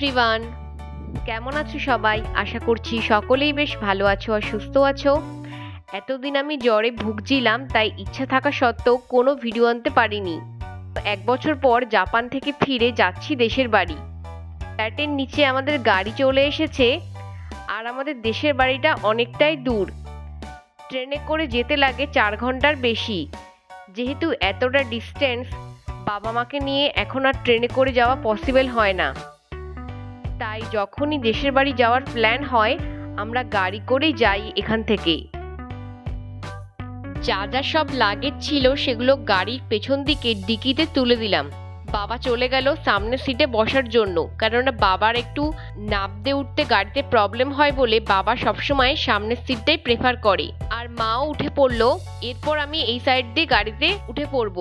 Everyone, কেমন আছো সবাই? আশা করছি সকলেই বেশ ভালো আছো আর সুস্থ আছো। এতদিন আমি জ্বরে ভুগছিলাম, তাই ইচ্ছা থাকা সত্ত্বেও কোনো ভিডিও আনতে পারিনি। এক বছর পর জাপান থেকে ফিরে যাচ্ছি দেশের বাড়ি। ফ্ল্যাটের নিচে আমাদের গাড়ি চলে এসেছে, আর আমাদের দেশের বাড়িটা অনেকটাই দূর। ট্রেনে করে যেতে লাগে চার ঘণ্টার বেশি। যেহেতু এতটা ডিস্টেন্স বাবা মাকে নিয়ে এখন আর ট্রেনে করে যাওয়া পসিবল হয় না। তাই যখনই দেশের বাড়ি যাওয়ার প্ল্যান হয়, আমরা গাড়ি করেই যাই এখান থেকে। যা যা সব লাগেজ ছিল সেগুলো গাড়ির পেছন দিকে ডিকিতে তুলে দিলাম। বাবা চলে গেল সামনের সিটে বসার জন্য, কেননা বাবার একটু নাবতে উঠতে গাড়িতে প্রবলেম হয় বলে বাবা সবসময় সামনের সিটটাই প্রেফার করে। আর মাও উঠে পড়ল, এরপর আমি এই সাইড দিয়ে গাড়িতে উঠে পড়ব।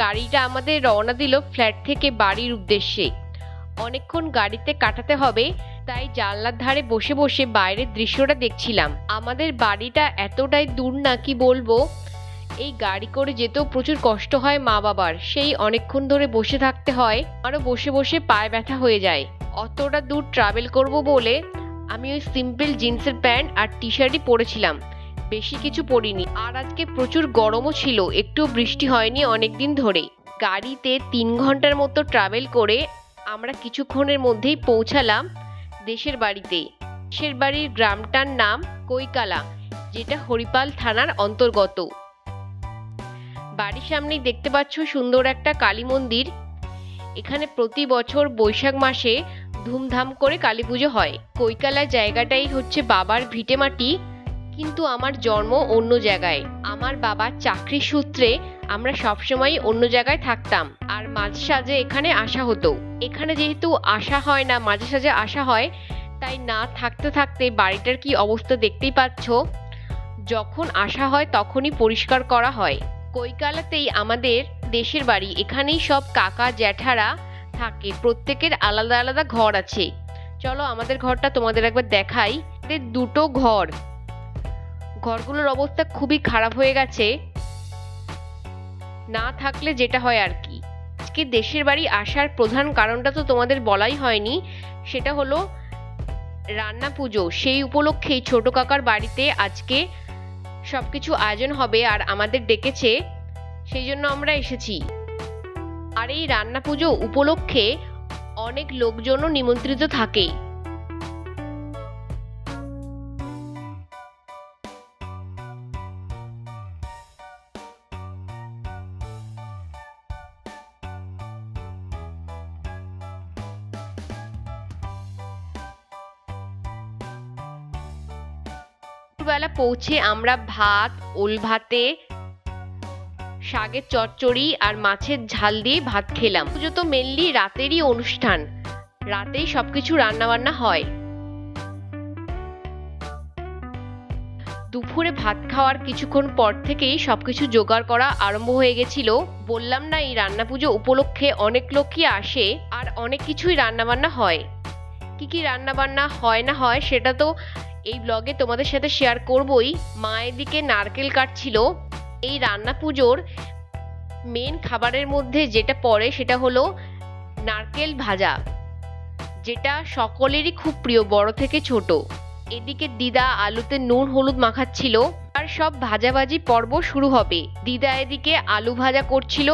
গাড়িটা আমাদের রওনা দিল ফ্ল্যাট থেকে বাড়ির উদ্দেশ্যে। অনেকক্ষণ গাড়িতে কাটাতে হবে, তাই জানলার ধারে বসে বসে বাইরের দৃশ্যটা দেখছিলাম। আমাদের বাড়িটা এতটাই দূর না কি বলব? এই গাড়ি করে যেতেও প্রচুর কষ্ট হয় মা বাবার। সেই অনেকক্ষণ ধরে বসে থাকতে হয় আরও বসে বসে পায়ে ব্যথা হয়ে যায়। অতটা দূর ট্রাভেল করব বলে আমি ওই সিম্পল জিন্সের প্যান্ট আর টি শার্টই পরেছিলাম। বেশি কিছু পরিনি আর আজকে প্রচুর গরমও ছিল একটু বৃষ্টি হয়নি অনেক দিন ধরে গাড়িতে তিন ঘণ্টার মতো ট্রাভেল করে আমরা কিছুক্ষণের মধ্যেই পৌঁছালাম দেশের বাড়িতে। দেশের বাড়ির গ্রামটার নাম কৈকালা, যেটা হরিপাল থানার অন্তর্গত। বাড়ির সামনেই দেখতে পাচ্ছ সুন্দর একটা কালী মন্দির। এখানে প্রতি বছর বৈশাখ মাসে ধুমধাম করে কালী পুজো হয়। কৈকালা জায়গাটাই হচ্ছে বাবার ভিটেমাটি। কিন্তু আমার জন্ম অন্য জায়গায়। আমার বাবার চাকরির সূত্রে আমরা সবসময় অন্য জায়গায় থাকতাম। আর মাঝে সাঝে এখানে আসা হতো। এখানে যেহেতু আসা হয় না, মাঝে সাঝে আসা হয়, তাই না থাকতে থাকতে বাড়িটার কি অবস্থা দেখতেই পাচ্ছ? যখন আসা হয় তখনই পরিষ্কার করা হয়। কৈকালাতেই আমাদের দেশের বাড়ি, এখানেই সব কাকা, জ্যাঠারা থাকে। প্রত্যেকের আলাদা আলাদা ঘর আছে। চলো আমাদের ঘরটা তোমাদের একবার দেখাই। দুটো ঘর। ঘরগুলোর অবস্থা খুবই খারাপ হয়ে গেছে। না থাকলে যেটা হয় আর কি। আজকে দেশের বাড়ি আসার প্রধান কারণটা তো তোমাদের বলাই হয়নি, সেটা হলো রান্না পুজো। সেই উপলক্ষেই ছোট কাকার বাড়িতে আজকে সব কিছু আয়োজন হবে আর আমাদের ডেকেছে, সেই জন্য আমরা এসেছি। আর এই রান্না পুজো উপলক্ষে অনেক লোকজনও নিমন্ত্রিত থাকে। দুপুরবেলা পৌঁছে আমরা ভাত, ওল ভাতে, শাকের চচ্চড়ি আর মাছের ঝাল দিয়ে ভাত খেলাম। পুজো তো মেনলি রাতেরই অনুষ্ঠান। রাতেই সবকিছু রান্না বান্না হয়। দুপুরে ভাত খাওয়ার কিছুক্ষণ পর থেকেই সবকিছু জোগাড় করা আরম্ভ হয়ে গেছিল। বললাম না, এই রান্না পুজো উপলক্ষে অনেক লোকই আসে আর অনেক কিছুই রান্না বান্না হয়। কি কি রান্না বান্না হয় না হয় সেটা তো এই ব্লগে তোমাদের সাথে শেয়ার করবই। মা এদিকে নারকেল কাটছিল। এই রান্না পুজোর মেন খাবারের মধ্যে যেটা পড়ে সেটা হলো নারকেল ভাজা, যেটা সকলেরই খুব প্রিয়, বড় থেকে ছোট। এদিকে দিদা আলুতে নুন, হলুদ মাখাচ্ছিল। আর সব ভাজাভাজি পর্ব শুরু হবে। দিদা এদিকে আলু ভাজা করছিল।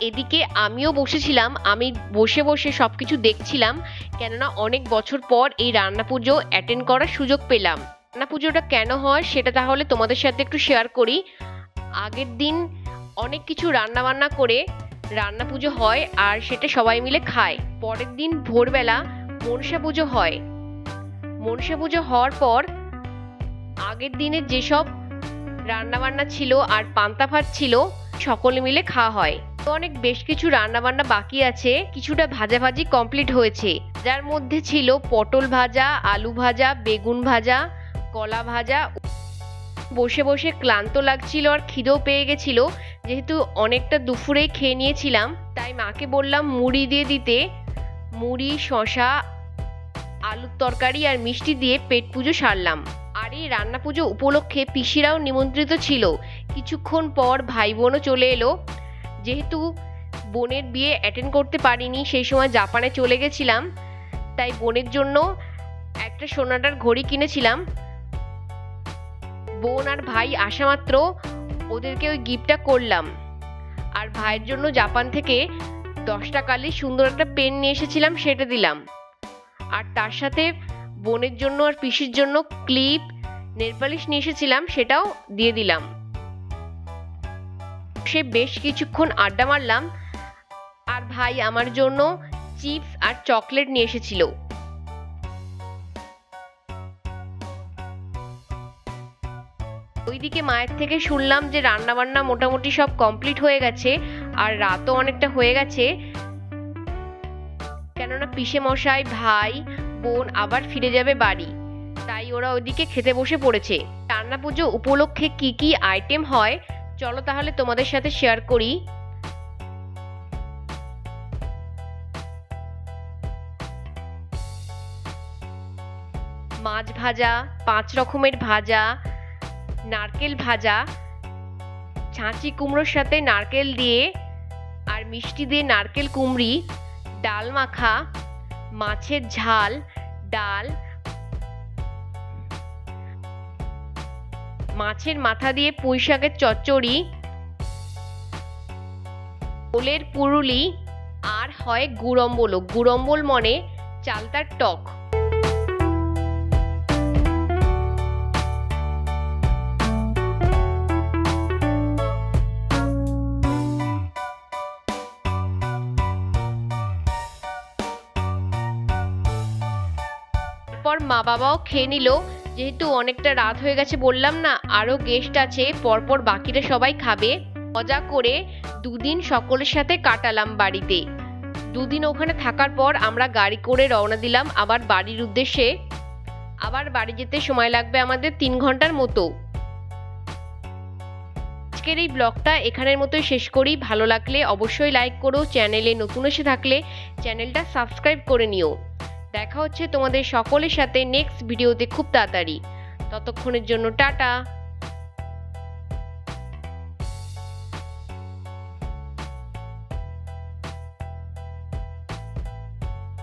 এদিকে আমিও বসেছিলাম, আমি বসে বসে সব কিছু দেখছিলাম, কেননা অনেক বছর পর এই রান্না পুজো অ্যাটেন্ড করার সুযোগ পেলাম। রান্না পুজোটা কেন হয় সেটা তাহলে তোমাদের সাথে একটু শেয়ার করি। আগের দিন অনেক কিছু রান্না বান্না করে রান্না পুজো হয় আর সেটা সবাই মিলে খায়। পরের দিন ভোরবেলা মনসা পুজো হয়। মনসা পুজো হওয়ার পর আগের দিনের যেসব রান্নাবান্না ছিল আর পান্তা ভাত ছিল সকলে মিলে খাওয়া হয়। অনেক বেশ কিছু রান্নাবান্না বাকি আছে। কিছুটা ভাজাভাজি কমপ্লিট হয়েছে। যার মধ্যে ছিল পটল ভাজা, আলু ভাজা, বেগুন ভাজা, কলা ভাজা। বসে বসে ক্লান্ত লাগছিল আর খিদেও পেয়ে গেছিল। যেহেতু অনেকটা দুপুরেই খেয়ে নিয়েছিলাম, তাই মাকে বললাম মুড়ি দিয়ে দিতে। মুড়ি শশা আলুর তরকারি আর মিষ্টি দিয়ে পেট পুজো সারলাম। আর এই রান্না পুজো উপলক্ষে পিসিরাও নিমন্ত্রিত ছিল। কিছুক্ষণ পর ভাই বোনও চলে এলো। যেহেতু বোনের বিয়ে অ্যাটেন্ড করতে পারিনি, সেই সময় জাপানে চলে গেছিলাম। তাই বোনের জন্য একটা সোনাটার ঘড়ি কিনেছিলাম। বোন আর ভাই আসা মাত্র ওদেরকে ওই গিফটটা করলাম। আর ভাইয়ের জন্য জাপান থেকে দশটা কালি সুন্দর একটা পেন নিয়ে এসেছিলাম, সেটা দিলাম। আর তার সাথে বোনের জন্য আর পিসির জন্য ক্লিপ নেলপালিশ নিয়ে এসেছিলাম, সেটাও দিয়ে দিলাম। সে বেশ কিছুক্ষণ আড্ডা মারলাম। আর ভাই আমার জন্য চিপস আর চকলেট নিয়ে এসেছিল। ওইদিকে মায়ের থেকে শুনলাম যে রান্না বান্না মোটামুটি সব কমপ্লিট হয়ে গেছে, আর রাতও অনেকটা হয়ে গেছে। কেননা পিসে মশাই, ভাই, বোন আবার ফিরে যাবে বাড়ি। তাই ওরা ওইদিকে খেতে বসে পড়েছে। রান্না পুজো উপলক্ষে কি কি আইটেম হয় চলো তাহলে তোমাদের সাথে শেয়ার করি। মাছ ভাজা, পাঁচ রকমের ভাজা, নারকেল ভাজা, ছাঁচি কুমড়োর সাথে নারকেল দিয়ে আর মিষ্টি দিয়ে নারকেল কুমড়ি, ডাল মাখা, মাছের ঝাল, ডাল মাছের মাথা দিয়ে পুঁই শাকের চচ্চড়ি, ওলের পুরুলি, আর হয় গুড়ম্বল। গুড়ম্বল মনে চালতার টক। তারপর মা বাবাও খেয়ে নিল। যেহেতু অনেকটা রাত হয়ে গেছে বললাম না আরও গেস্ট আছে, পরপর বাকিরা সবাই খাবে। মজা করে দুদিন সকলের সাথে কাটালাম বাড়িতে। দুদিন ওখানে থাকার পর আমরা গাড়ি করে রওনা দিলাম আবার বাড়ির উদ্দেশ্যে। আবার বাড়ি যেতে সময় লাগবে আমাদের তিন ঘণ্টার মতো। আজকের এই ব্লগটা এখানের মতোই শেষ করি। ভালো লাগলে অবশ্যই লাইক করো, চ্যানেলে নতুন এসে থাকলে চ্যানেলটা সাবস্ক্রাইব করে নিও। দেখা হচ্ছে তোমাদের সকলের সাথে নেক্সট ভিডিওতে খুব তাড়াতাড়ি। ততক্ষণের জন্য টাটা।